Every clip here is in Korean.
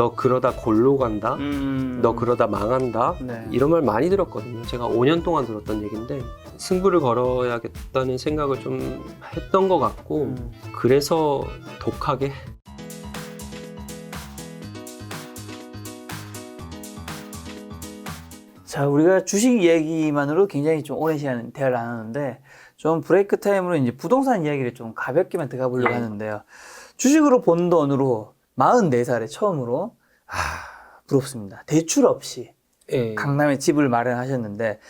너 그러다 골로 간다. 음. 너 그러다 망한다. 네. 이런 말 많이 들었거든요. 제가 5년 동안 들었던 얘기인데 승부를 걸어야겠다는 생각을 좀 했던 것 같고 음. 그래서 독하게 자, 우리가 주식 이야기만으로 굉장히 좀 오랜 시간 대화를 나눴는데 좀 브레이크 타임으로 이제 부동산 이야기를 좀 가볍게만 들어가 보려고 네. 하는데요. 주식으로 번 돈으로 44살에 처음으로 아, 부럽습니다. 대출 없이 예. 강남에 집을 마련하셨는데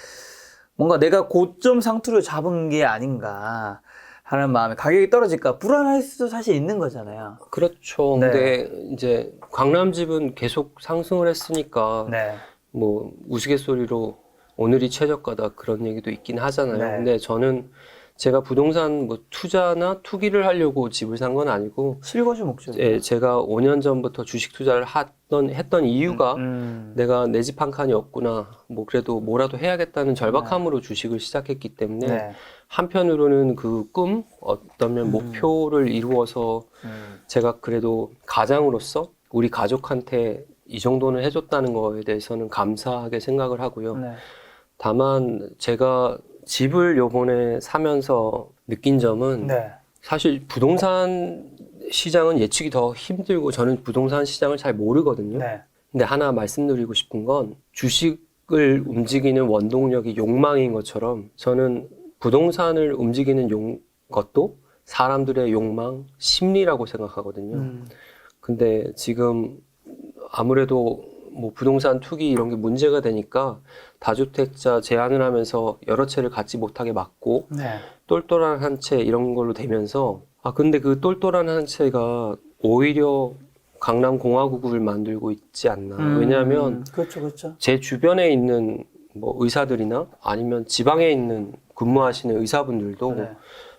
뭔가 내가 고점 상투를 잡은 게 아닌가 하는 마음에 가격이 떨어질까 불안할 수도 사실 있는 거잖아요. 그렇죠. 네. 근데 이제 강남 집은 계속 상승을 했으니까 네. 뭐 우스갯소리로 오늘이 최저가다 그런 얘기도 있긴 하잖아요. 네. 근데 저는 제가 부동산 뭐 투자나 투기를 하려고 집을 산 건 아니고 실거주 목적. 예, 제가 5년 전부터 주식 투자를 하던 했던 이유가 음. 내가 내 집 한 칸이 없구나. 뭐 그래도 뭐라도 해야겠다는 절박함으로 주식을 시작했기 때문에 네. 한편으로는 그 꿈, 어떠면 음. 목표를 이루어서 음. 제가 그래도 가장으로서 우리 가족한테 이 정도는 해줬다는 거에 대해서는 감사하게 생각을 하고요. 네. 다만 제가 집을 요번에 사면서 느낀 점은 네. 사실 부동산 시장은 예측이 더 힘들고 저는 부동산 시장을 잘 모르거든요. 네. 근데 하나 말씀드리고 싶은 건 주식을 움직이는 원동력이 욕망인 것처럼 저는 부동산을 움직이는 용, 것도 사람들의 욕망, 심리라고 생각하거든요. 음. 근데 지금 아무래도 뭐 부동산 투기 이런 게 문제가 되니까 다주택자 제한을 하면서 여러 채를 갖지 못하게 막고 네. 똘똘한 한 채 이런 걸로 되면서 아 근데 그 똘똘한 한 채가 오히려 강남 공화국을 만들고 있지 않나 음. 왜냐하면 그렇죠, 그렇죠. 제 주변에 있는 뭐 의사들이나 아니면 지방에 있는 근무하시는 의사분들도 네.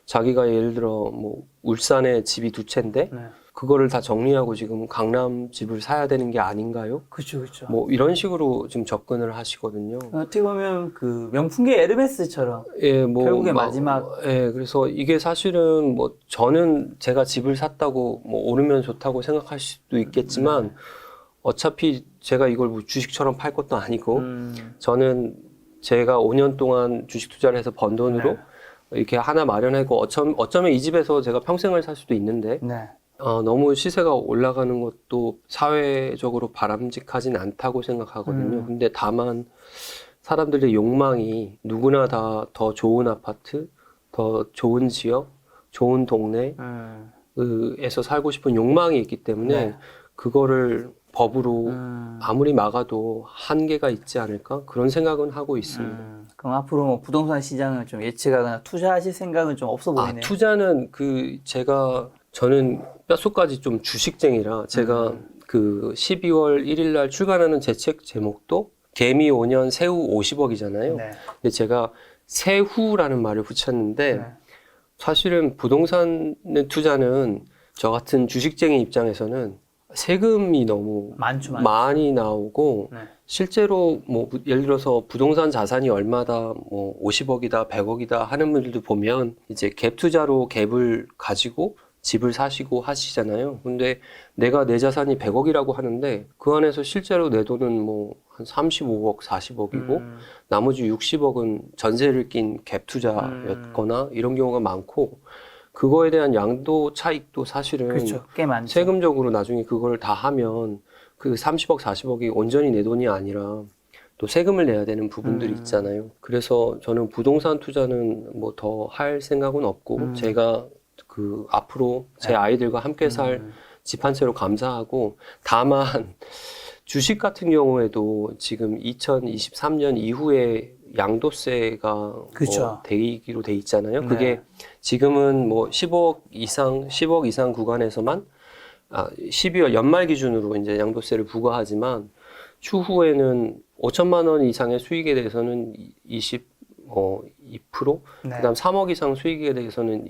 자기가 예를 들어 뭐 울산에 집이 두 채인데 네. 그거를 다 정리하고 지금 강남 집을 사야 되는 게 아닌가요? 그렇죠, 그렇죠. 뭐 이런 식으로 지금 접근을 하시거든요. 어떻게 보면 그 명품계 에르메스처럼 예, 뭐 결국에 마- 마지막- 예, 그래서 이게 사실은 뭐 저는 제가 집을 샀다고 뭐 오르면 좋다고 생각할 수도 있겠지만 네. 어차피 제가 이걸 뭐 주식처럼 팔 것도 아니고 음. 저는 제가 5년 동안 주식 투자를 해서 번 돈으로 네. 이렇게 하나 마련하고 어쩌면, 어쩌면 이 집에서 제가 평생을 살 수도 있는데 네. 어, 너무 시세가 올라가는 것도 사회적으로 바람직하진 않다고 생각하거든요. 음. 근데 다만 사람들의 욕망이 누구나 다 더 좋은 아파트, 더 좋은 지역, 좋은 동네에서 음. 살고 싶은 욕망이 있기 때문에 네. 그거를 법으로 음. 아무리 막아도 한계가 있지 않을까 그런 생각은 하고 있습니다. 음. 그럼 앞으로 뭐 부동산 시장을 좀 예측하거나 투자하실 생각은 좀 없어 아, 보이네요. 투자는 그 제가 저는 뼛속까지 좀 주식쟁이라 제가 음. 그 12월 1일 날 출간하는 제 책 제목도 개미 5년 새우 50억이잖아요. 네. 근데 제가 새후라는 말을 붙였는데 네. 사실은 부동산 투자는 저 같은 주식쟁이 입장에서는 세금이 너무 많죠, 많죠. 많이 나오고 네. 실제로 뭐 부- 예를 들어서 부동산 자산이 얼마다 뭐 50억이다 100억이다 하는 분들도 보면 이제 갭 투자로 갭을 가지고 집을 사시고 하시잖아요. 근데 내가 내 자산이 100억이라고 하는데 그 안에서 실제로 내 돈은 뭐 한 35억, 40억이고 음. 나머지 60억은 전세를 낀 갭 투자였거나 이런 경우가 많고 그거에 대한 양도 차익도 사실은 그렇죠. 꽤 많죠. 세금적으로 나중에 그걸 다 하면 그 30억, 40억이 온전히 내 돈이 아니라 또 세금을 내야 되는 부분들이 음. 있잖아요. 그래서 저는 부동산 투자는 뭐 더 할 생각은 없고 음. 제가 그 앞으로 제 네. 아이들과 함께 살 음. 집한 채로 감사하고 다만 주식 같은 경우에도 지금 2023년 이후에 양도세가 그쵸. 뭐 대기로 돼 있잖아요. 네. 그게 지금은 뭐 10억 이상 10억 이상 구간에서만 아 12월 연말 기준으로 이제 양도세를 부과하지만 추후에는 5천만 원 이상의 수익에 대해서는 20 어, 2%, 네. 그다음 3억 이상 수익에 대해서는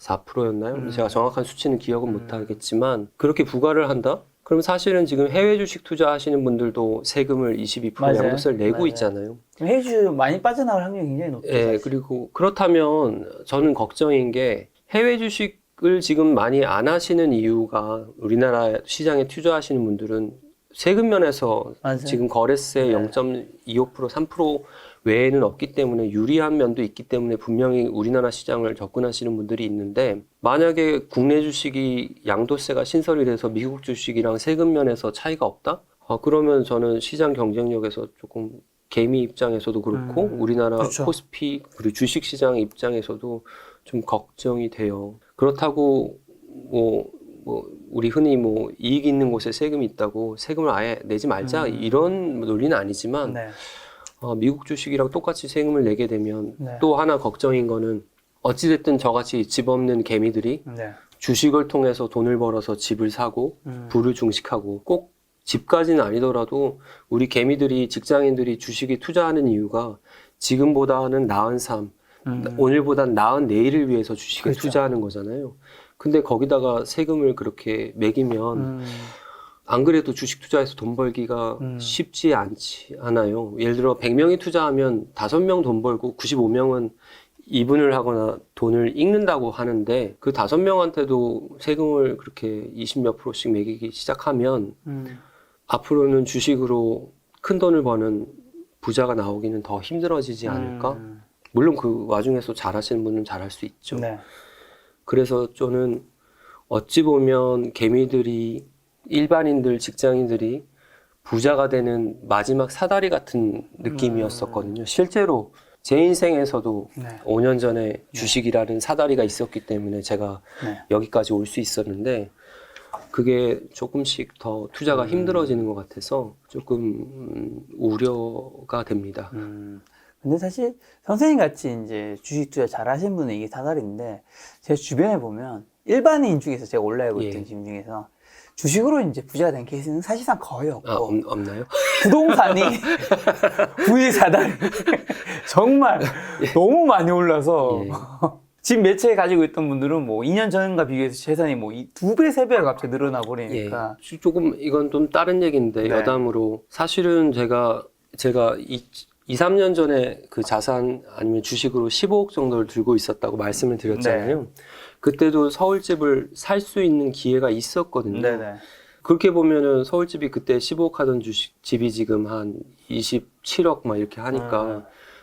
24%였나요? 음. 제가 정확한 수치는 기억은 음. 못 하겠지만 그렇게 부과를 한다? 그럼 사실은 지금 해외 주식 투자하시는 분들도 세금을 22% 맞아요. 양도세를 내고 맞아요. 있잖아요. 그럼 해주 많이 빠져나갈 확률이 굉장히 높죠. 예, 사실. 그리고 그렇다면 저는 걱정인 게 해외 주식 주식을 지금 많이 안 하시는 이유가 우리나라 시장에 투자하시는 분들은 세금 면에서 맞아요. 지금 거래세 네. 0.25% 3% 외에는 없기 때문에 유리한 면도 있기 때문에 분명히 우리나라 시장을 접근하시는 분들이 있는데 만약에 국내 주식이 양도세가 신설이 돼서 미국 주식이랑 세금 면에서 차이가 없다? 어, 그러면 저는 시장 경쟁력에서 조금 개미 입장에서도 그렇고 음, 우리나라 그렇죠. 코스피 그리고 주식 시장 입장에서도 좀 걱정이 돼요. 그렇다고 뭐, 뭐 우리 흔히 뭐 이익 있는 곳에 세금이 있다고 세금을 아예 내지 말자 음. 이런 논리는 아니지만 네. 어, 미국 주식이랑 똑같이 세금을 내게 되면 네. 또 하나 걱정인 거는 어찌됐든 저같이 집 없는 개미들이 네. 주식을 통해서 돈을 벌어서 집을 사고 음. 부를 중식하고 꼭 집까지는 아니더라도 우리 개미들이 직장인들이 주식에 투자하는 이유가 지금보다는 나은 삶, 음. 오늘보단 나은 내일을 위해서 주식에 그렇죠. 투자하는 거잖아요. 근데 거기다가 세금을 그렇게 매기면 음. 안 그래도 주식 투자해서 돈 벌기가 음. 쉽지 않지 않아요. 예를 들어 100명이 투자하면 5명 돈 벌고 95명은 이분을 하거나 돈을 잃는다고 하는데 그 5명한테도 세금을 그렇게 20몇 프로씩 매기기 시작하면 음. 앞으로는 주식으로 큰 돈을 버는 부자가 나오기는 더 힘들어지지 않을까? 음. 물론 그 와중에서 잘하시는 분은 잘할 수 있죠. 네. 그래서 저는 어찌 보면 개미들이 일반인들 직장인들이 부자가 되는 마지막 사다리 같은 느낌이었었거든요. 실제로 제 인생에서도 네. 5년 전에 주식이라는 사다리가 있었기 때문에 제가 네. 여기까지 올 수 있었는데 그게 조금씩 더 투자가 힘들어지는 것 같아서 조금 음, 우려가 됩니다. 음. 근데 사실 선생님 같이 이제 주식 투자 잘 하시는 분은 이게 사다리인데 제 주변에 보면 일반인 중에서 제가 올라오고 있던 예. 중에서 주식으로 이제 부자가 된 케이스는 사실상 거의 없고 아, 없, 없나요? 부동산이 부의 사다리 정말 너무 많이 올라서 예. 집 매체 가지고 있던 분들은 뭐 2년 전과 비교해서 재산이 뭐 두 배, 세 배가 갑자기 늘어나 버리니까 예. 조금 이건 좀 다른 얘기인데 네. 여담으로 사실은 제가 제가 이, 2, 3년 전에 그 자산 아니면 주식으로 15억 정도를 들고 있었다고 말씀을 드렸잖아요. 네. 그때도 서울집을 살 수 있는 기회가 있었거든요. 네네. 그렇게 보면은 서울집이 그때 15억 하던 주식 집이 지금 한 27억 막 이렇게 하니까 음.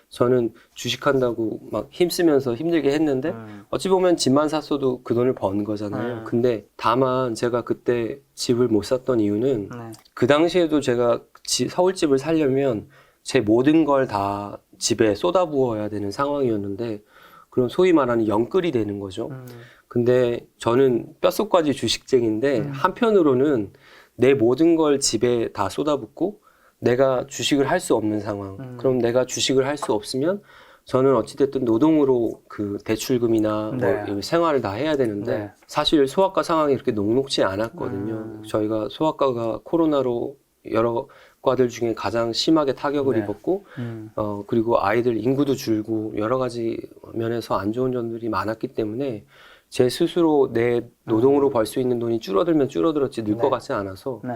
저는 주식한다고 막 힘쓰면서 힘들게 했는데 음. 어찌 보면 집만 샀어도 그 돈을 번 거잖아요. 음. 근데 다만 제가 그때 집을 못 샀던 이유는 네. 그 당시에도 제가 지- 서울집을 살려면 제 모든 걸 다 집에 쏟아부어야 되는 상황이었는데 그런 소위 말하는 영끌이 되는 거죠. 음. 근데 저는 뼛속까지 주식쟁인데 음. 한편으로는 내 모든 걸 집에 다 쏟아붓고 내가 주식을 할 수 없는 상황. 음. 그럼 내가 주식을 할 수 없으면 저는 어찌됐든 노동으로 그 대출금이나 네. 뭐 생활을 다 해야 되는데 네. 사실 소아과 상황이 그렇게 녹록지 않았거든요. 음. 저희가 소아과가 코로나로 여러 과들 중에 가장 심하게 타격을 네. 입었고 음. 어, 그리고 아이들 인구도 줄고 여러 가지 면에서 안 좋은 점들이 많았기 때문에 제 스스로 내 노동으로 벌 수 있는 돈이 줄어들면 줄어들었지 늘것 네. 같지 않아서 네.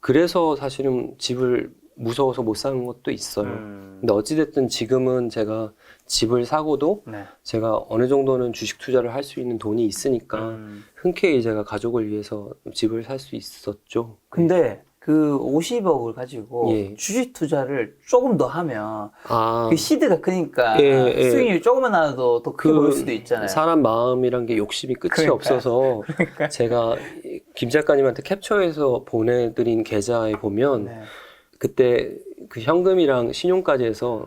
그래서 사실은 집을 무서워서 못 사는 것도 있어요. 음. 근데 어찌됐든 지금은 제가 집을 사고도 네. 제가 어느 정도는 주식 투자를 할 수 있는 돈이 있으니까 음. 흔쾌히 제가 가족을 위해서 집을 살 수 있었죠. 근데 그 50억을 가지고 예. 주식 투자를 조금 더 하면 아, 그 시드가 크니까 예, 예. 수익률이 조금만 나도 더 크게 보일 수도 있잖아요. 사람 마음이란 게 욕심이 끝이 그러니까요. 없어서 제가 김 작가님한테 캡처해서 보내드린 계좌에 보면 네. 그때 그 현금이랑 신용까지 해서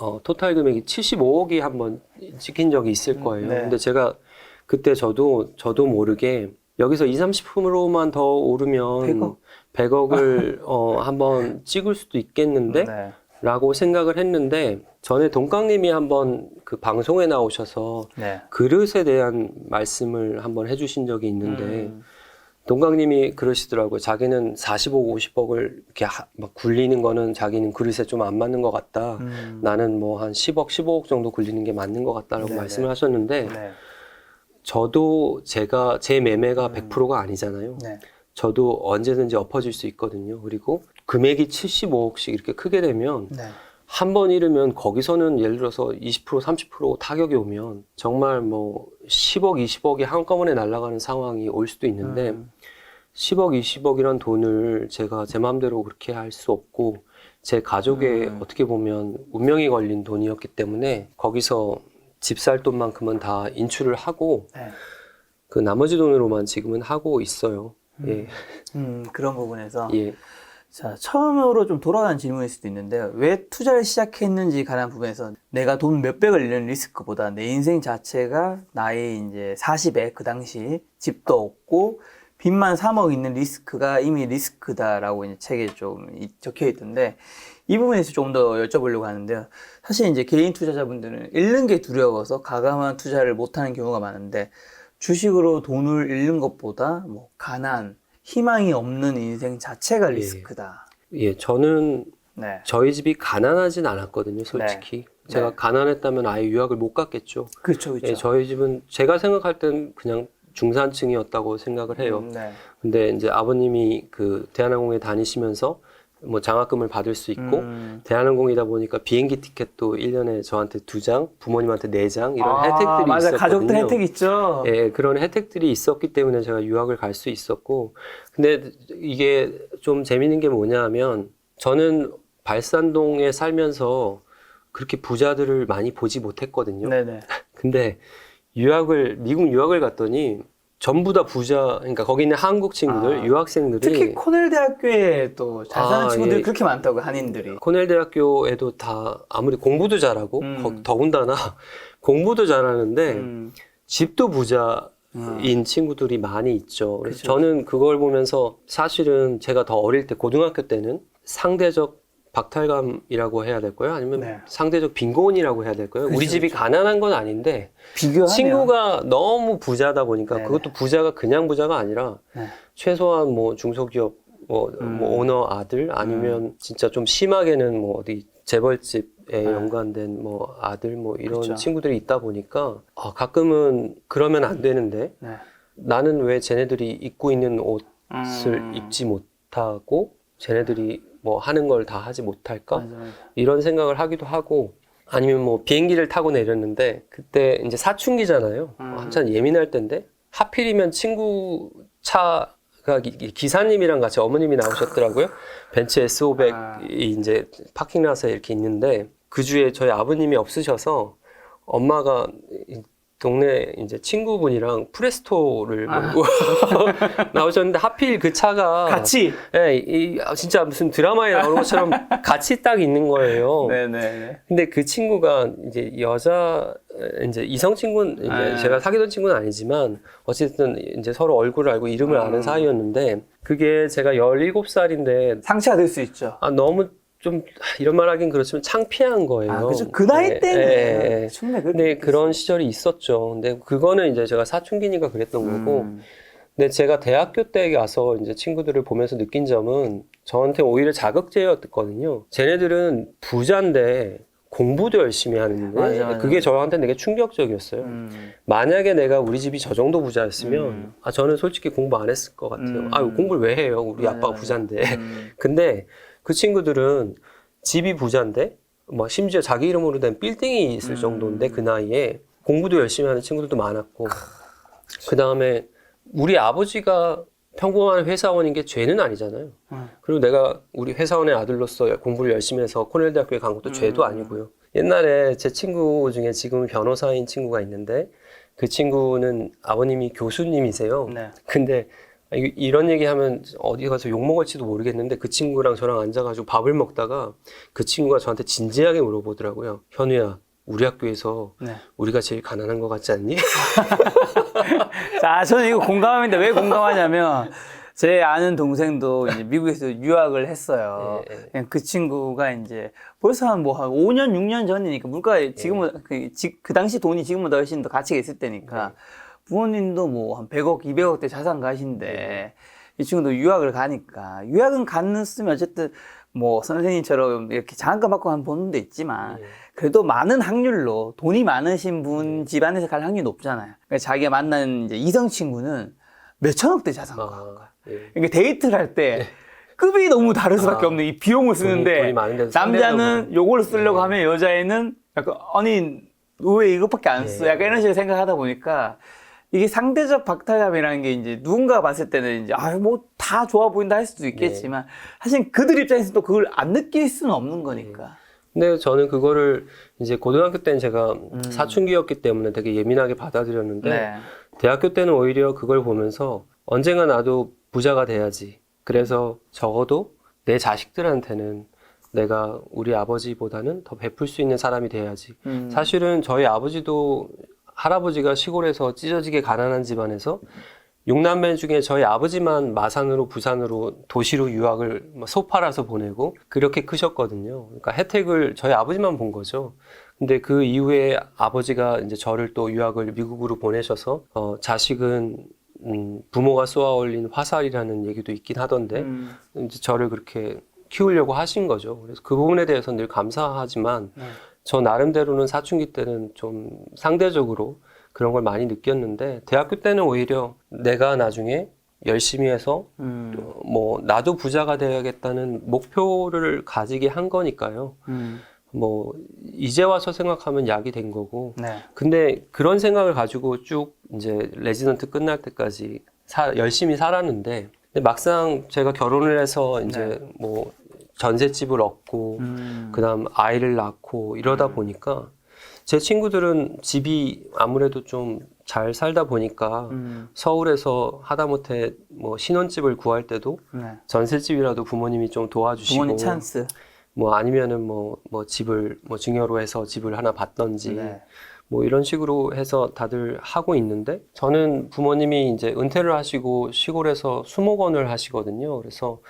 어, 토탈 금액이 75억이 한번 찍힌 적이 있을 거예요. 네. 근데 제가 그때 저도 저도 모르게 여기서 2, 30%만 더 오르면 100억? 100억을 어, 한번 찍을 수도 있겠는데 네. 라고 생각을 했는데 전에 동강님이 한번 그 방송에 나오셔서 네. 그릇에 대한 말씀을 한번 해주신 적이 있는데 음. 동강님이 그러시더라고요. 자기는 40억, 50억을 이렇게 하- 막 굴리는 거는 자기는 그릇에 좀 안 맞는 것 같다. 음. 나는 뭐 한 10억, 15억 정도 굴리는 게 맞는 것 같다라고 네네. 말씀을 하셨는데 네. 저도 제가 제 매매가 음. 100%가 아니잖아요. 네. 저도 언제든지 엎어질 수 있거든요. 그리고 금액이 75억씩 이렇게 크게 되면 네. 한번 잃으면 거기서는 예를 들어서 20% 30% 타격이 오면 정말 뭐 10억 20억이 한꺼번에 날아가는 상황이 올 수도 있는데 음. 10억 20억이란 돈을 제가 제 마음대로 그렇게 할 수 없고 제 가족의 음. 어떻게 보면 운명이 걸린 돈이었기 때문에 거기서 집 살 돈만큼은 다 인출을 하고 네. 그 나머지 돈으로만 지금은 하고 있어요. 예. 음, 그런 부분에서 예. 자, 처음으로 좀 돌아가는 질문일 수도 있는데, 왜 투자를 시작했는지 가는 부분에서 내가 돈 몇백을 잃는 리스크보다 내 인생 자체가 나이 이제 40에 그 당시 집도 없고, 빚만 3억 있는 리스크가 이미 리스크다라고 이제 책에 좀 이- 적혀 있던데, 이 부분에서 좀 더 여쭤보려고 하는데요. 사실 이제 개인 투자자분들은 잃는 게 두려워서 가감한 투자를 못하는 경우가 많은데, 주식으로 돈을 잃는 것보다 뭐 가난, 희망이 없는 인생 자체가 리스크다. 예, 저는 네. 저희 집이 가난하진 않았거든요, 솔직히. 제가 네. 가난했다면 아예 유학을 못 갔겠죠. 그렇죠, 그렇죠. 예, 저희 집은 제가 생각할 땐 그냥 중산층이었다고 생각을 해요. 음, 네. 근데 이제 아버님이 그 대한항공에 다니시면서 뭐 장학금을 받을 수 있고 음. 대한항공이다 보니까 비행기 티켓도 1년에 저한테 두 장, 부모님한테 네 장 이런 아, 혜택들이 맞아. 있었거든요. 가족들 혜택 있죠. 예, 그런 혜택들이 있었기 때문에 제가 유학을 갈 수 있었고, 근데 이게 좀 재밌는 게 뭐냐 하면, 저는 발산동에 살면서 그렇게 부자들을 많이 보지 못했거든요. 네네. 근데 유학을, 미국 유학을 갔더니 전부 다 부자, 그러니까 거기 있는 한국 친구들, 아, 유학생들이 특히 코넬 대학교에 또 잘 사는 아, 친구들이 예. 그렇게 많다고 한인들이. 코넬 대학교에도 다 아무리 공부도 잘하고, 음. 거- 더군다나 공부도 잘하는데, 음. 집도 부자, 음. 인 친구들이 많이 있죠. 그래서 그쵸. 저는 그걸 보면서 사실은 제가 더 어릴 때 고등학교 때는 상대적 박탈감이라고 해야 될까요? 아니면 네. 상대적 빈곤이라고 해야 될까요? 우리 그쵸, 집이 그쵸. 가난한 건 아닌데 비교하면 친구가 너무 부자다 보니까 네네. 그것도 부자가 그냥 부자가 아니라 네. 최소한 뭐 중소기업 뭐, 음. 뭐 오너 아들 아니면 진짜 좀 심하게는 뭐 어디 재벌집에 네. 연관된 뭐 아들 뭐 이런 그렇죠. 친구들이 있다 보니까 아, 가끔은 그러면 안 되는데 네. 나는 왜 쟤네들이 입고 있는 옷을 음. 입지 못하고 쟤네들이 뭐 하는 걸 다 하지 못할까 맞아, 맞아. 이런 생각을 하기도 하고 아니면 뭐 비행기를 타고 내렸는데 그때 이제 사춘기잖아요 음. 한참 예민할 때인데 하필이면 친구 차가 기- 기사님이랑 같이 어머님이 나오셨더라고요 벤츠 S500이 아. 이제 파킹라스에 이렇게 있는데 그 주에 저희 아버님이 없으셔서 엄마가 이 동네 이제 친구분이랑 프레스토를 아. 몰고 나오셨는데 하필 그 차가 같이. 예, 이, 아, 진짜 무슨 드라마에 나오는 것처럼 같이 딱 있는 거예요. 네네. 근데 그 친구가 이제 여자 이제 이성 친구는 이제 아. 제가 사귀던 친구는 아니지만 어쨌든 이제 서로 얼굴을 알고 이름을 음. 아는 사이였는데 그게 제가 17살인데 상처가 될 수 있죠. 아 너무 좀 이런 말 하긴 그렇지만 창피한 거예요. 아, 그죠. 그 나이 예, 때는 예, 예. 충분히 그렇게 근데 느꼈어요. 그런 시절이 있었죠. 근데 그거는 이제 제가 사춘기니까 그랬던 거고 음. 근데 제가 대학교 때 가서 이제 친구들을 보면서 느낀 점은 저한테 오히려 자극제였거든요. 쟤네들은 부자인데 공부도 열심히 하는데 맞아, 맞아. 그게 저한테 되게 충격적이었어요. 음. 만약에 내가 우리 집이 저 정도 부자였으면 음. 아 저는 솔직히 공부 안 했을 것 같아요. 음. 아 공부를 왜 해요? 우리 맞아, 아빠가. 부자인데. 음. 근데 그 친구들은 집이 부자인데 뭐 심지어 자기 이름으로 된 빌딩이 있을 음. 정도인데 그 나이에 공부도 열심히 하는 친구들도 많았고 그 다음에 우리 아버지가 평범한 회사원인 게 죄는 아니잖아요. 음. 그리고 내가 우리 회사원의 아들로서 공부를 열심히 해서 코넬 대학교에 간 것도 죄도 음. 아니고요. 옛날에 제 친구 중에 지금 변호사인 친구가 있는데 그 친구는 아버님이 교수님이세요. 네. 근데 이- 이런 얘기하면 어디 가서 욕 먹을지도 모르겠는데 그 친구랑 저랑 앉아가지고 밥을 먹다가 그 친구가 저한테 진지하게 물어보더라고요. 현우야, 우리 학교에서 네. 우리가 제일 가난한 것 같지 않니? 자, 저는 이거 공감합니다. 왜 공감하냐면, 제 아는 동생도 이제 미국에서 유학을 했어요. 예, 예. 그 친구가 이제 벌써 한 뭐 한 5년, 6년 전이니까 물가 지금은 그, 지- 그 당시 돈이 지금보다 훨씬 더 가치가 있을 때니까 부모님도 뭐 한 100억, 200억대 자산 가신데 이 친구도 유학을 가니까 유학은 갔으면 어쨌든 뭐 선생님처럼 이렇게 장학금 받고 한 보는 데 있지만 예. 그래도 많은 확률로 돈이 많으신 분 집안에서 갈 확률이 높잖아요. 그러니까 자기가 만난 이제 이성 친구는 몇천억대 자산가. 아, 예. 그러니까 데이트를 할때 급이 너무 다를 수밖에 아, 없는 이 비용을 쓰는데 돈이 남자는 요걸 쓰려고 네. 하면 여자애는 약간 아니 왜 이것밖에 안 써? 네. 약간 이런 식으로 생각하다 보니까 이게 상대적 박탈감이라는 게 이제 누군가 봤을 때는 이제 아뭐 다 좋아 보인다 할 수도 있겠지만 사실 그들 입장에서 또 그걸 안 느낄 수는 없는 거니까. 근데 저는 그거를 이제 고등학교 때는 제가 음. 사춘기였기 때문에 되게 예민하게 받아들였는데 네. 대학교 때는 오히려 그걸 보면서 언젠가 나도 부자가 돼야지. 그래서 적어도 내 자식들한테는 내가 우리 아버지보다는 더 베풀 수 있는 사람이 돼야지. 음. 사실은 저희 아버지도 할아버지가 시골에서 찢어지게 가난한 집안에서 육남매 중에 저희 아버지만 마산으로 부산으로 도시로 유학을 뭐소 팔아서 보내고 그렇게 크셨거든요. 그러니까 혜택을 저희 아버지만 본 거죠. 근데 그 이후에 아버지가 이제 저를 또 유학을 미국으로 보내셔서 어, 자식은 음, 부모가 쏘아 올린 화살이라는 얘기도 있긴 하던데 음. 이제 저를 그렇게 키우려고 하신 거죠. 그래서 그 부분에 대해서 늘 감사하지만 네. 저 나름대로는 사춘기 때는 좀 상대적으로 그런 걸 많이 느꼈는데 대학교 때는 오히려 내가 나중에 열심히 해서 음. 뭐 나도 부자가 돼야겠다는 목표를 가지게 한 거니까요. 음. 뭐 이제 와서 생각하면 약이 된 거고. 네. 근데 그런 생각을 가지고 쭉 이제 레지던트 끝날 때까지 사- 열심히 살았는데 막상 제가 결혼을 해서 이제 뭐 전셋집을 얻고 음. 그다음 아이를 낳고 이러다 보니까 제 친구들은 집이 아무래도 좀 잘 살다 보니까 음. 서울에서 하다못해 뭐 신혼집을 구할 때도 네. 전셋집이라도 부모님이 좀 도와주시고 부모님 찬스. 뭐 아니면은 뭐뭐 집을 뭐 증여로 해서 집을 하나 받던지 네. 뭐 이런 식으로 해서 다들 하고 있는데 저는 부모님이 이제 은퇴를 하시고 시골에서 수목원을 하시거든요. 그래서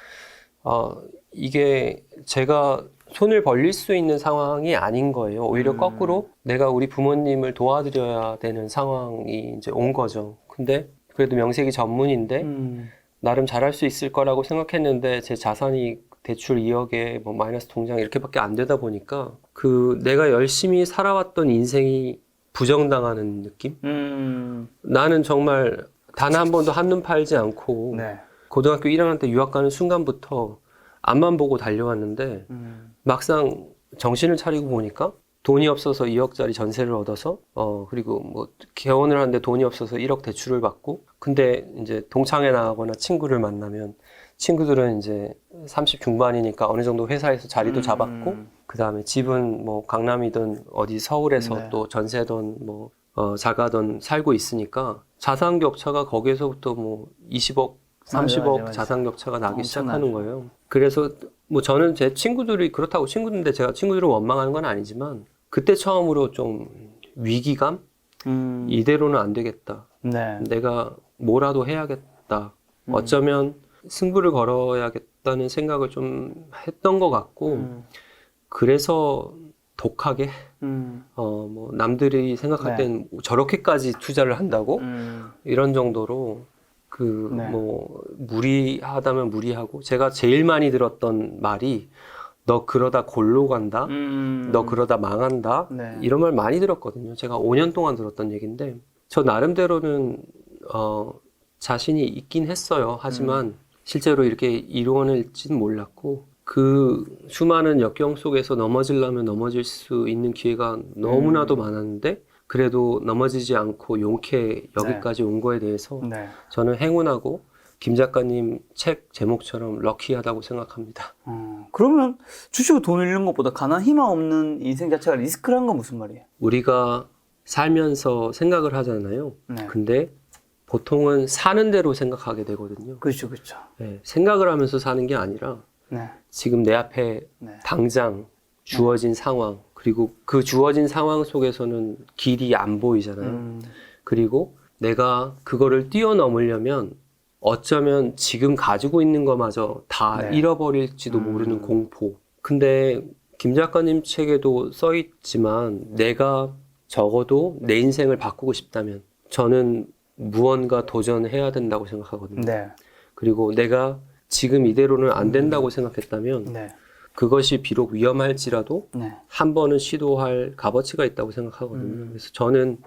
어 이게 제가 손을 벌릴 수 있는 상황이 아닌 거예요. 오히려 음. 거꾸로 내가 우리 부모님을 도와드려야 되는 상황이 이제 온 거죠. 근데 그래도 명색이 전문인데 음. 나름 잘할 수 있을 거라고 생각했는데 제 자산이 대출 2억에 뭐 마이너스 통장 이렇게밖에 안 되다 보니까 그 내가 열심히 살아왔던 인생이 부정당하는 느낌? 음. 나는 정말 단 한 번도 한눈 팔지 않고 네. 고등학교 1학년 때 유학 가는 순간부터 앞만 보고 달려왔는데 음. 막상 정신을 차리고 보니까 돈이 없어서 2억짜리 전세를 얻어서 어 그리고 뭐 개원을 하는데 돈이 없어서 1억 대출을 받고 근데 이제 동창회 나가거나 친구를 만나면 친구들은 이제 30 중반이니까 어느 정도 회사에서 자리도 음. 잡았고 그다음에 집은 뭐 강남이든 어디 서울에서 네. 또 전세든 뭐 어, 자가든 살고 있으니까 자산 격차가 거기에서부터 뭐 20억, 맞아요, 30억 맞아요, 맞아요. 자산 격차가 나기. 시작하는 거예요. 그래서 뭐 저는 제 친구들이 그렇다고 친구인데 제가 친구들을 원망하는 건 아니지만 그때 처음으로 좀 위기감 음. 이대로는 안 되겠다. 네. 내가 뭐라도 해야겠다. 음. 어쩌면 승부를 걸어야겠다는 생각을 좀 했던 것 같고 음. 그래서 독하게 음. 어뭐 남들이 생각할 네. 땐 저렇게까지 투자를 한다고 음. 이런 정도로 그 네. 뭐 무리하다면 무리하고 제가 제일 많이 들었던 말이 너 그러다 골로 간다. 음. 너 그러다 망한다. 네. 이런 말 많이 들었거든요. 제가 5년 동안 들었던 얘기인데 저 나름대로는 어 자신이 있긴 했어요. 하지만 음. 실제로 이렇게 이루어낼지는 몰랐고 그 수많은 역경 속에서 넘어지려면 넘어질 수 있는 기회가 너무나도 음. 많았는데 그래도 넘어지지 않고 용케 여기까지 온 거에 대해서 네. 저는 행운하고 김 작가님 책 제목처럼 럭키하다고 생각합니다. 어, 그러면 주식으로 돈을 잃는 것보다 가난 희망 없는 인생 자체가 리스크란 건 무슨 말이에요? 우리가 살면서 생각을 하잖아요. 네. 근데 보통은 사는 대로 생각하게 되거든요. 그렇죠, 그렇죠. 네, 생각을 하면서 사는 게 아니라 네. 지금 내 앞에 네. 당장 주어진 상황 그리고 그 주어진 상황 속에서는 길이 안 보이잖아요. 음. 그리고 내가 그거를 뛰어넘으려면 어쩌면 지금 가지고 있는 것마저 다 네. 잃어버릴지도 음. 모르는 공포. 근데 김 작가님 책에도 써 있지만 내가 적어도 내 인생을 바꾸고 싶다면 저는 무언가 도전해야 된다고 생각하거든요. 네. 그리고 내가 지금 이대로는 안 된다고 생각했다면 네. 그것이 비록 위험할지라도 네. 한 번은 시도할 값어치가 있다고 생각하거든요. 음. 그래서 저는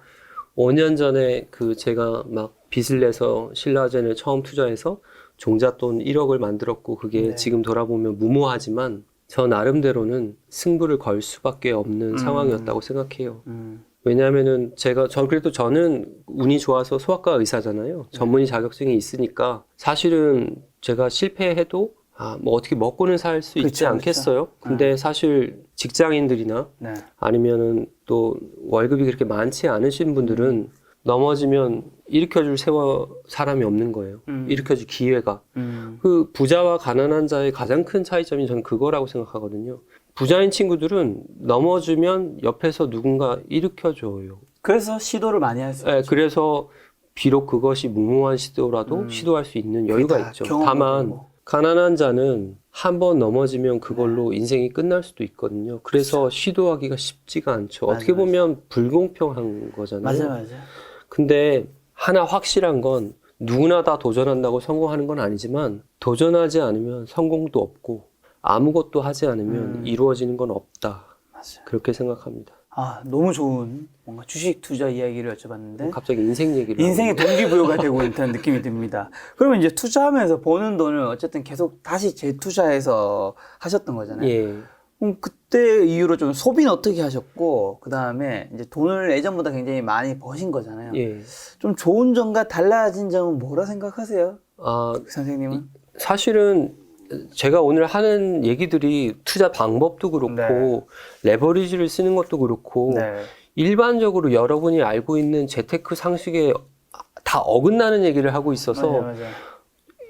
5년 전에 그 제가 막 빚을 내서 신라젠을 처음 투자해서 종잣돈 1억을 만들었고 그게 네. 지금 돌아보면 무모하지만 저 나름대로는 승부를 걸 수밖에 없는 음. 상황이었다고 생각해요. 음. 왜냐하면은 제가 저 그래도 저는 운이 좋아서 소아과 의사잖아요. 전문의 자격증이 있으니까 사실은 제가 실패해도 아, 뭐 어떻게 먹고는 살 수 있지 그쵸, 않겠어요. 근데 사실 직장인들이나 네. 아니면은 또 월급이 그렇게 많지 않으신 분들은 넘어지면 일으켜줄 세워 사람이 없는 거예요. 음. 일으켜줄 기회가. 음. 그 부자와 가난한 자의 가장 큰 차이점이 저는 그거라고 생각하거든요. 부자인 친구들은 넘어지면 옆에서 누군가 일으켜줘요. 그래서 시도를 많이 할수 예, 있죠. 그래서 비록 그것이 무모한 시도라도 음. 시도할 수 있는 여유가 다 있죠. 다만 뭐. 가난한 자는 한 번 넘어지면 네. 그걸로 인생이 끝날 수도 있거든요. 그래서 시도하기가 쉽지가 않죠. 맞아, 어떻게 맞아. 보면 불공평한 거잖아요. 맞아 맞아. 근데 하나 확실한 건 누구나 다 도전한다고 성공하는 건 아니지만 도전하지 않으면 성공도 없고 아무것도 하지 않으면 음. 이루어지는 건 없다. 맞아. 그렇게 생각합니다. 아 너무 좋은 뭔가 주식 투자 이야기를 여쭤봤는데 갑자기 인생 얘기를 네? 인생의 동기부여가 되고 있다는 느낌이 듭니다. 그러면 이제 투자하면서 버는 돈을 어쨌든 계속 다시 재투자해서 하셨던 거잖아요. 예. 그럼 그때 이후로 좀 소비는 어떻게 하셨고 그 다음에 이제 돈을 예전보다 굉장히 많이 버신 거잖아요. 예. 좀 좋은 점과 달라진 점은 뭐라 생각하세요, 아, 그 선생님은? 사실은 제가 오늘 하는 얘기들이 투자 방법도 그렇고 네. 레버리지를 쓰는 것도 그렇고 네. 일반적으로 여러분이 알고 있는 재테크 상식에 다 어긋나는 얘기를 하고 있어서 맞아요, 맞아요.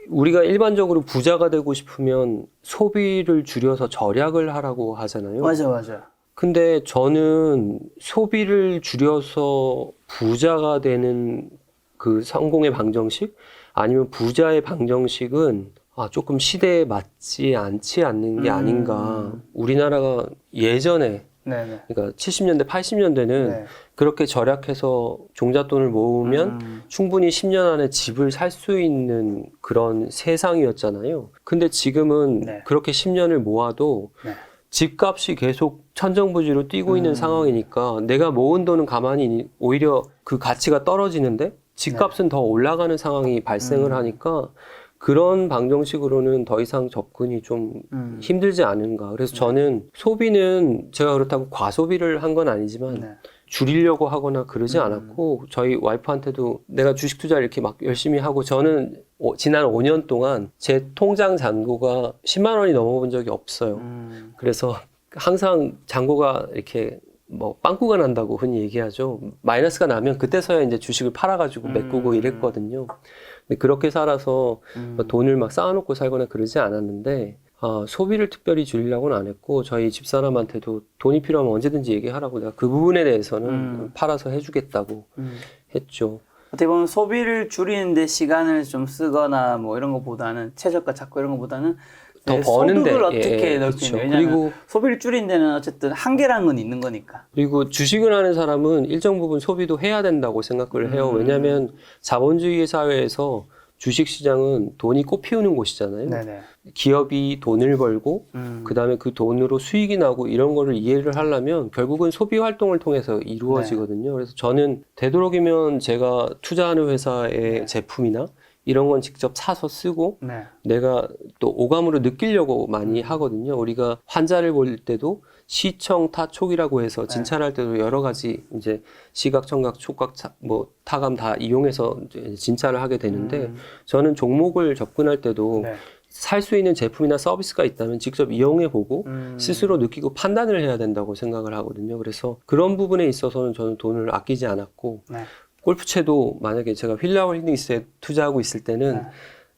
우리가 일반적으로 부자가 되고 싶으면 소비를 줄여서 절약을 하라고 하잖아요. 맞아, 맞아. 근데 저는 소비를 줄여서 부자가 되는 그 성공의 방정식 아니면 부자의 방정식은 아, 조금 시대에 맞지 않지 않는 게 음. 아닌가. 우리나라가 예전에 네네. 그러니까 70년대, 80년대는 네. 그렇게 절약해서 종잣돈을 모으면 음. 충분히 10년 안에 집을 살 수 있는 그런 세상이었잖아요. 근데 지금은 네. 그렇게 10년을 모아도 네. 집값이 계속 천정부지로 뛰고 있는 음. 상황이니까 내가 모은 돈은 가만히 오히려 그 가치가 떨어지는데 집값은 더 올라가는 상황이 발생을 음. 하니까 그런 방정식으로는 더 이상 접근이 좀 음. 힘들지 않은가. 그래서 저는 소비는 제가 그렇다고 과소비를 한 건 아니지만 네. 줄이려고 하거나 그러지 음. 않았고 저희 와이프한테도 내가 주식 투자 이렇게 막 열심히 하고 저는 오- 지난 5년 동안 제 통장 잔고가 10만 원이 넘어본 적이 없어요. 음. 그래서 항상 잔고가 이렇게 뭐 빵꾸가 난다고 흔히 얘기하죠. 마이너스가 나면 그때서야 이제 주식을 팔아가지고 음. 메꾸고 이랬거든요. 근데 그렇게 살아서 음. 뭐 돈을 막 쌓아놓고 살거나 그러지 않았는데 아, 소비를 특별히 줄이려고는 안 했고 저희 집사람한테도 돈이 필요하면 언제든지 얘기하라고 내가 그 부분에 대해서는 음. 팔아서 해주겠다고 음. 했죠. 어떻게 보면 소비를 줄이는데 시간을 좀 쓰거나 뭐 이런 것보다는 최저가 찾고 이런 것보다는 더내 버는데 소득을 어떻게 예, 넣을 수 그렇죠. 있냐. 그리고 소비를 줄인 데는 어쨌든 한계라는 건 있는 거니까. 그리고 주식을 하는 사람은 일정 부분 소비도 해야 된다고 생각을 해요. 음. 왜냐하면 자본주의 사회에서 주식 시장은 돈이 꽃피우는 곳이잖아요. 네네. 기업이 돈을 벌고 음. 그 다음에 그 돈으로 수익이 나고 이런 거를 이해를 하려면 결국은 소비 활동을 통해서 이루어지거든요. 그래서 저는 되도록이면 제가 투자하는 회사의 네. 제품이나 이런 건 직접 사서 쓰고 네. 내가 또 오감으로 느끼려고 많이 하거든요. 우리가 환자를 볼 때도 시청 타촉이라고 해서 네. 진찰할 때도 여러 가지 이제 시각, 청각, 촉각, 차- 뭐 타감 다 이용해서 진찰을 하게 되는데 음. 저는 종목을 접근할 때도 네. 살수 있는 제품이나 서비스가 있다면 직접 이용해 보고 음. 스스로 느끼고 판단을 해야 된다고 생각을 하거든요. 그래서 그런 부분에 있어서는 저는 돈을 아끼지 않았고 네. 골프채도 만약에 제가 휠라 홀딩스에 투자하고 있을 때는 네.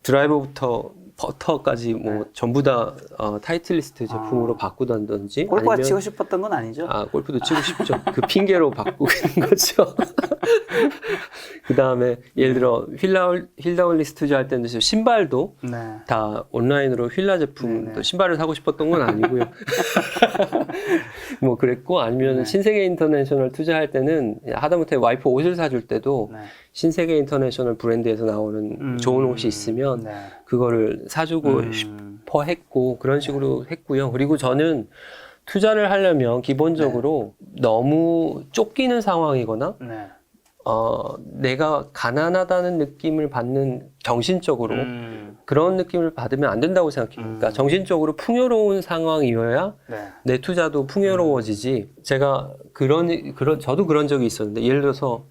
드라이버부터 퍼터까지 뭐 네. 전부 다 어, 타이틀리스트 제품으로 아. 바꾸던지 골프가 아니면 치고 싶었던 건 아니죠? 아 골프도 치고 싶죠. 그 핑계로 바꾸는 거죠. 그 다음에 예를 들어 휠라 힐다운리스트 투자할 때는 신발도 네. 다 온라인으로 휠라 제품 네 네. 또 신발을 사고 싶었던 건 아니고요. 뭐 그랬고 아니면 네. 신세계 인터내셔널 투자할 때는 하다못해 와이프 옷을 사줄 때도 네. 신세계 인터내셔널 브랜드에서 나오는 음. 좋은 옷이 있으면 네. 그거를 사주고 음. 싶어 했고 그런 식으로 했고요. 그리고 저는 투자를 하려면 기본적으로 너무 쫓기는 상황이거나 네. 어, 내가 가난하다는 느낌을 받는 정신적으로 음. 그런 느낌을 받으면 안 된다고 생각해요. 그러니까 음. 정신적으로 풍요로운 상황이어야 네. 내 투자도 풍요로워지지. 제가 그런 그런 저도 그런 적이 있었는데 예를 들어서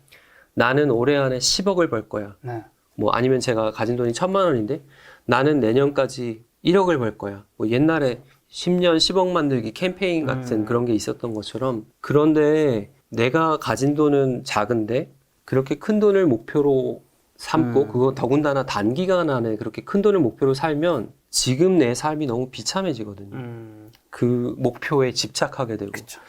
나는 올해 안에 10억을 벌 거야. 네. 뭐 아니면 제가 가진 돈이 천만 원인데 나는 내년까지 1억을 벌 거야. 뭐 옛날에 10년 10억 만들기 캠페인 같은 음. 그런 게 있었던 것처럼 그런데 내가 가진 돈은 작은데 그렇게 큰 돈을 목표로 삼고 음. 그거 더군다나 단기간 안에 그렇게 큰 돈을 목표로 살면 지금 내 삶이 너무 비참해지거든요. 음. 그 목표에 집착하게 되고 그쵸.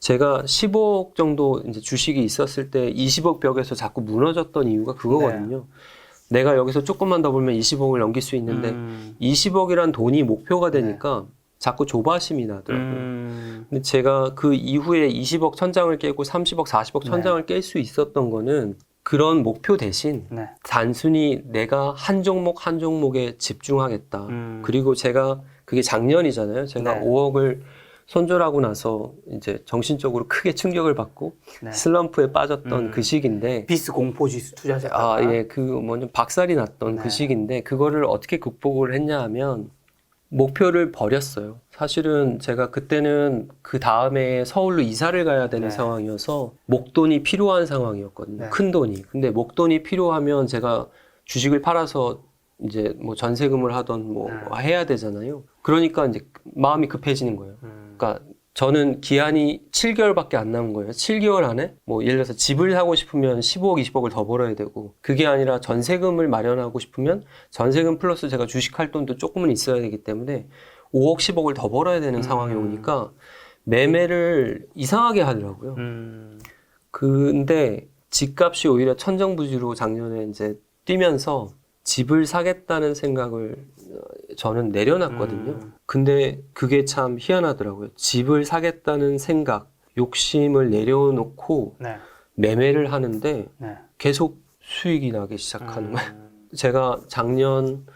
제가 15억 정도 이제 주식이 있었을 때 20억 벽에서 자꾸 무너졌던 이유가 그거거든요. 내가 여기서 조금만 더 벌면 20억을 넘길 수 있는데 음. 20억이란 돈이 목표가 되니까 자꾸 조바심이 나더라고요. 음. 근데 제가 그 이후에 20억 천장을 깨고 30억, 40억 네. 천장을 깰수 있었던 거는 그런 목표 대신 네. 단순히 내가 한 종목 한 종목에 집중하겠다. 음. 그리고 제가 그게 작년이잖아요. 제가 네. 5억을 손절하고 나서 이제 정신적으로 크게 충격을 받고 네. 슬럼프에 빠졌던 음. 그 시기인데 비스 공포지수 투자자. 아, 예, 그 뭐냐 박살이 났던 네. 그 시기인데 그거를 어떻게 극복을 했냐 하면 목표를 버렸어요. 사실은 제가 그때는 그 다음에 서울로 이사를 가야 되는 네. 상황이어서 목돈이 필요한 상황이었거든요. 네. 큰 돈이. 근데 목돈이 필요하면 제가 주식을 팔아서 이제 뭐 전세금을 하던 뭐 네. 해야 되잖아요. 그러니까 이제 마음이 급해지는 거예요. 음. 그러니까 저는 기한이 7개월밖에 안 남은 거예요. 7개월 안에 뭐 예를 들어서 집을 사고 싶으면 15억, 20억을 더 벌어야 되고 그게 아니라 전세금을 마련하고 싶으면 전세금 플러스 제가 주식할 돈도 조금은 있어야 되기 때문에 5억, 10억을 더 벌어야 되는 음. 상황이 오니까 매매를 이상하게 하더라고요. 음. 근데 집값이 오히려 천정부지로 작년에 이제 뛰면서 집을 사겠다는 생각을 어, 저는 내려놨거든요. 음. 근데 그게 참 희한하더라고요. 집을 사겠다는 생각, 욕심을 내려놓고 네. 매매를 하는데 네. 계속 수익이 나기 시작하는 거예요. 음. 제가 작년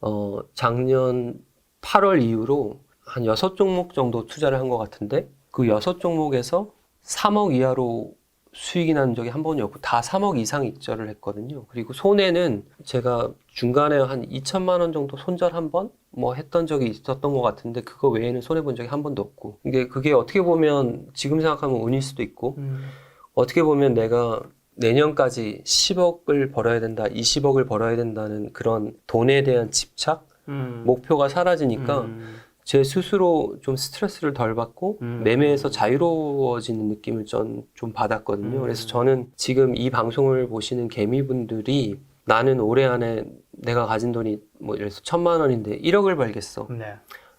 어 작년 8월 이후로 한 여섯 종목 정도 투자를 한 것 같은데 그 여섯 종목에서 3억 이하로 수익이 난 적이 한 번이 없고 다 3억 이상 익절을 했거든요. 그리고 손해는 제가 중간에 한 2천만 원 정도 손절 한 번 뭐 했던 적이 있었던 것 같은데 그거 외에는 손해 본 적이 한 번도 없고 이게 그게 어떻게 보면 지금 생각하면 운일 수도 있고 음. 어떻게 보면 내가 내년까지 10억을 벌어야 된다, 20억을 벌어야 된다는 그런 돈에 대한 집착, 음. 목표가 사라지니까 음. 제 스스로 좀 스트레스를 덜 받고 음. 매매에서 자유로워지는 느낌을 전 좀 받았거든요. 음. 그래서 저는 지금 이 방송을 보시는 개미분들이 나는 올해 안에 내가 가진 돈이 뭐 예를 들어서 천만 원인데 1억을 벌겠어. 네.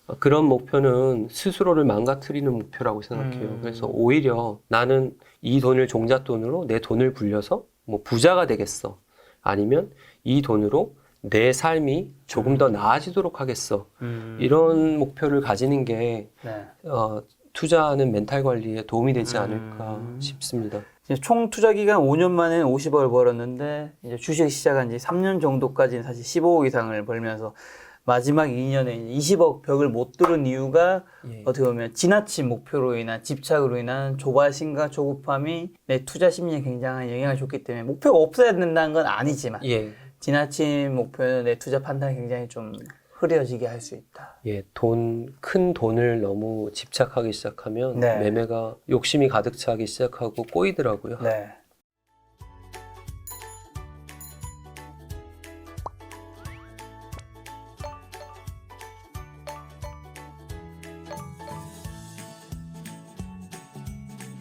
어, 그런 목표는 스스로를 망가뜨리는 목표라고 생각해요. 음. 그래서 오히려 나는 이 돈을 종잣돈으로 내 돈을 불려서 뭐 부자가 되겠어. 아니면 이 돈으로 내 삶이 조금 더 나아지도록 하겠어. 음. 이런 목표를 가지는 게 네. 어, 투자하는 멘탈 관리에 도움이 되지 음. 않을까 싶습니다. 총 투자 기간 5년 만에 50억을 벌었는데 이제 주식 시작한 지 3년 정도까지는 사실 15억 이상을 벌면서 마지막 2년에 20억 벽을 못 뚫은 이유가 예. 어떻게 보면 지나친 목표로 인한 집착으로 인한 조바심과 조급함이 내 투자 심리에 굉장한 영향을 줬기 때문에 목표가 없어야 된다는 건 아니지만 예. 지나친 목표는 내 투자 판단이 굉장히 좀 흐려지게 할 수 있다. 예, 돈, 큰 돈을 너무 집착하기 시작하면 네. 매매가 욕심이 가득 차기 시작하고 꼬이더라고요. 네.